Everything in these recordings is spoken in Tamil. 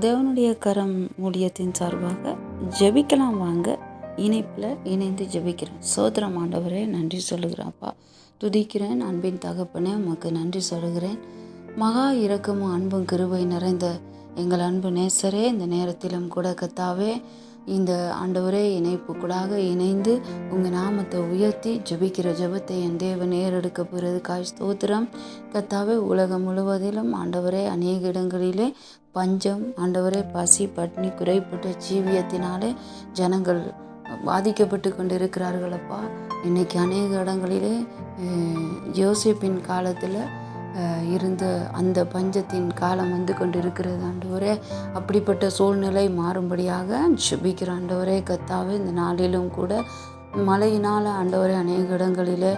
தேவனுடைய கரம் ஊழியத்தின் சார்பாக ஜெபிக்கலாம் வாங்க. இணைப்பில் இணைந்து ஜெபிக்கிறேன். சோதரம் ஆண்டவரே நன்றி சொல்லுகிறேன்ப்பா துதிக்கிறேன் அன்பின் தகப்பனே உமக்கு நன்றி சொல்லுகிறேன். மகா இரக்கமும் அன்பும் கிருபை நிறைந்த எங்கள் அன்பு நேசரே இந்த நேரத்திலும் கூட கத்தாவே இந்த ஆண்டவரே இணைப்பு கூடாக இணைந்து உங்கள் நாமத்தை உயர்த்தி ஜெபிக்கிற ஜெபத்தை என் தேவன் ஏறெடுக்க போகிறது காய் ஸ்தோத்திரம். கத்தாவே உலகம் முழுவதிலும் ஆண்டவரே அநேக இடங்களிலே பஞ்சம் ஆண்டவரே பசி பட்னி குறைப்பட்ட ஜீவியத்தினாலே ஜனங்கள் பாதிக்கப்பட்டு கொண்டு இருக்கிறார்களப்பா இன்னைக்கு அநேக இடங்களிலே யோசிப்பின் காலத்தில் இருந்த அந்த பஞ்சத்தின் காலம் வந்து கொண்டிருக்கிறது ஆண்டவரே. அப்படிப்பட்ட சூழ்நிலை மாறும்படியாக ஜெபிக்கிற ஆண்டவரே. கத்தாவே இந்த நாளிலும் கூட மழையினால் ஆண்டவரே அநேக இடங்களிலே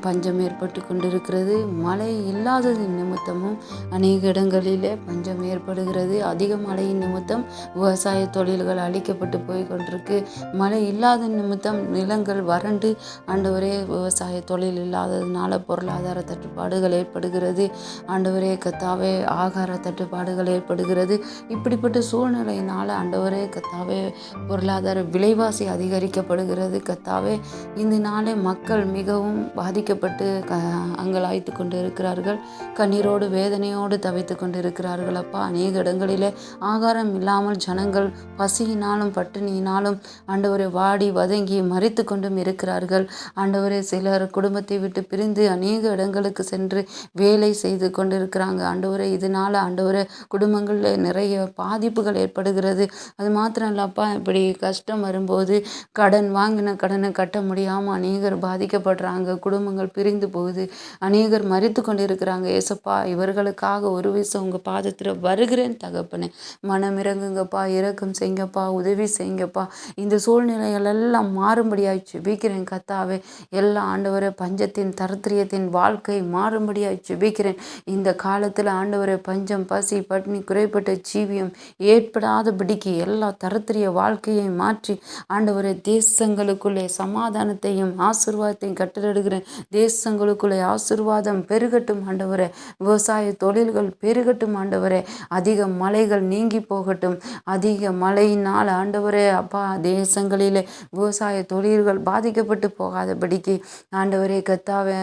பஞ்சம் ஏற்பட்டு கொண்டிருக்கிறது. மழை இல்லாதது நிமித்தமும் அநேக இடங்களிலே பஞ்சம் ஏற்படுகிறது. அதிக மழையின் நிமித்தம் விவசாய தொழில்கள் அழிக்கப்பட்டு போய் கொண்டிருக்கு. மழை இல்லாத நிமித்தம் நிலங்கள் வறண்டு ஆண்டவரே விவசாய தொழில் இல்லாததுனால பொருளாதார தட்டுப்பாடுகள் ஏற்படுகிறது. ஆண்டவரே கத்தாவே ஆகார தட்டுப்பாடுகள் ஏற்படுகிறது. இப்படிப்பட்ட சூழ்நிலையினால் ஆண்டவரே கத்தாவே பொருளாதார விலைவாசி அதிகரிக்கப்படுகிறது. கத்தா இந்த நாளே மக்கள் மிகவும் பாதிக்கப்பட்டு க அங்கலாய்த்து கொண்டு இருக்கிறார்கள் கண்ணீரோடு வேதனையோடு தவித்து கொண்டு இருக்கிறார்கள் அப்பா அநேக இடங்களிலே ஆகாரம் இல்லாமல் ஜனங்கள் பசியினாலும் பட்டினியினாலும் ஆண்டவரை வாடி வதங்கி மறித்து கொண்டும் இருக்கிறார்கள். ஆண்டவரே சிலர் குடும்பத்தை விட்டு பிரிந்து அநேக இடங்களுக்கு சென்று வேலை செய்து கொண்டிருக்கிறாங்க. ஆண்டவரே இதனால் ஆண்டவரே குடும்பங்களில் நிறைய பாதிப்புகள் ஏற்படுகிறது. அது மாத்திரம் இல்லப்பா இப்படி கஷ்டம் வரும்போது கடன் வாங்கின கடன் கட்ட முடியாமல் அநேகர் பாதிக்கப்படுறாங்க. குடும்பங்கள் பிரிந்து போகுது. அநேகர் மறித்து கொண்டு இருக்கிறாங்க ஏசப்பா இவர்களுக்காக ஒரு விஷயம் உங்கள் பாதத்தில் வருகிறேன் தகப்பனே. மனம் இறங்குங்கப்பா இறக்கம் செய்யுங்கப்பா உதவி செய்யுங்கப்பா இந்த சூழ்நிலைகள் எல்லாம் மாறும்படியாய் ஜெபிக்கிறேன் கத்தாவே. எல்லா ஆண்டவரை பஞ்சத்தின் தரத்திரியத்தின் வாழ்க்கை மாறும்படியாய் ஜெபிக்கிறேன் இந்த காலத்தில் ஆண்டவரை பஞ்சம் பசி பட்டினி குறைப்பட்ட ஜீவியம் ஏற்படாதபடிக்கு எல்லா தரத்திரிய வாழ்க்கையை மாற்றி ஆண்டவரை தேசங்களுக்குள்ளே சமாதானத்தையும் ஆசிர்வாதத்தையும் கட்டளிடுகிறேன் தேசங்களுக்குள்ளே ஆசிர்வாதம் பெருகட்டும் ஆண்டவரே. விவசாய தொழில்கள் பெருகட்டும் ஆண்டவரே. அதிக மலைகள் நீங்கி போகட்டும். அதிக மழையினால் ஆண்டவரே அப்பா தேசங்களிலே விவசாய தொழில்கள் பாதிக்கப்பட்டு போகாதபடிக்கு ஆண்டவரே கத்தாவே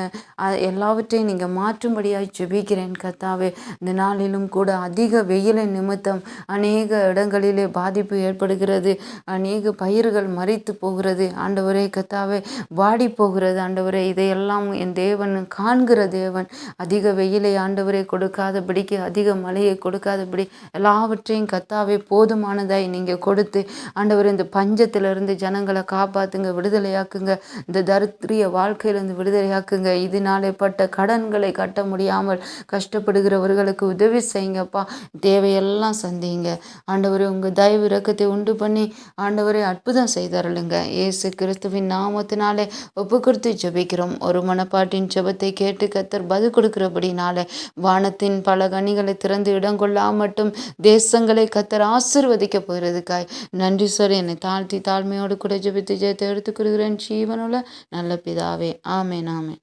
எல்லாவற்றையும் நீங்கள் மாற்றும்படியாக ஜெபிக்கிறேன் கத்தாவே. இந்த நாளிலும் கூட அதிக வெயிலின் நிமித்தம் அநேக இடங்களிலே பாதிப்பு ஏற்படுகிறது. அநேக பயிர்கள் மறித்து போகிறது. ஆண்டவர் கத்தாவே வாடி போகிறது ஆண்டவரே. இதையெல்லாம் என் தேவன் காண்கிற தேவன். அதிக வெயிலை ஆண்டவரே கொடுக்காதபடிக்கு அதிக மழையை கொடுக்காதபடி எல்லாவற்றையும் கத்தாவே போதுமானதாய் நீங்கள் கொடுத்து ஆண்டவரே இந்த பஞ்சத்திலிருந்து ஜனங்களை காப்பாற்றுங்க விடுதலையாக்குங்க. இந்த தரித்திரிய வாழ்க்கையிலிருந்து விடுதலையாக்குங்க. இதனாலே பட்ட கடன்களை கட்ட முடியாமல் கஷ்டப்படுகிறவர்களுக்கு உதவி செய்யுங்கப்பா. தேவையெல்லாம் சந்திங்க. ஆண்டவரே உங்கள் தயவு இரக்கத்தை உண்டு பண்ணி ஆண்டவரே அற்புதம் செய்தருளுங்க. இயேசு கிறிஸ்துவின் நாமத்தினாலே ஒப்பு கொடுத்து ஜெபிக்கிறோம். ஒரு மனப்பாட்டின் ஜெபத்தை கேட்டு கத்தர் பதில் கொடுக்கிறபடினாலே வானத்தின் பல கனிகளை திறந்து இடம் கொள்ளாமட்டும் தேசங்களை கத்தர் ஆசிர்வதிக்க போகிறதுக்காய் நன்றி சார். என்னை தாழ்த்தி தாழ்மையோடு கூட ஜெபித்து ஜெயத்தை எடுத்துக்கொள்கிறேன் ஜீவனுள்ள நல்ல பிதாவே. ஆமேன் ஆமேன்.